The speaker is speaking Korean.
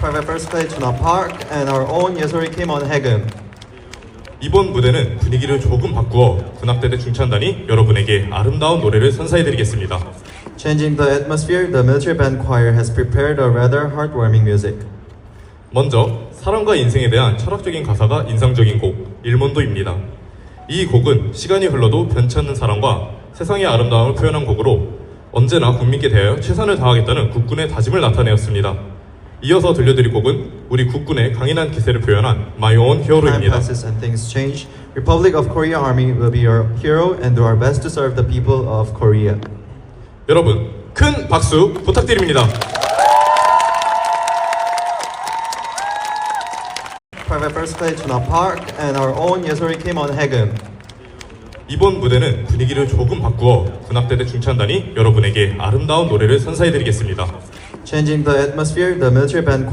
Private First Play Tuna Park and our own 예솔이 Kim on 해금. 이번 무대는 분위기를 조금 바꾸어 군악대대 중창단이 여러분에게 아름다운 노래를 선사해드리겠습니다. Changing the atmosphere, the military band choir has prepared a rather heartwarming music. 먼저 사랑과 인생에 대한 철학적인 가사가 인상적인 곡 일몬도입니다. 이 곡은 시간이 흘러도 변치 않는 사랑과 세상의 아름다움을 표현한 곡으로 언제나 국민께 대하여 최선을 다하겠다는 국군의 다짐을 나타내었습니다. 이어서 들려드릴 곡은 우리 국군의 강인한 기세를 표현한 My Own Time Hero입니다. passes and things change. Republic of Korea Army will be your hero and do our best to serve the people of Korea. 여러분 큰 박수 부탁드립니다. Private First Play Tuna Park and our own 예솔이 Kim on 해금. 이번 무대는 분위기를 조금 바꾸어 군악대대 중창단이 여러분에게 아름다운 노래를 선사해드리겠습니다. Changing the atmosphere, the military band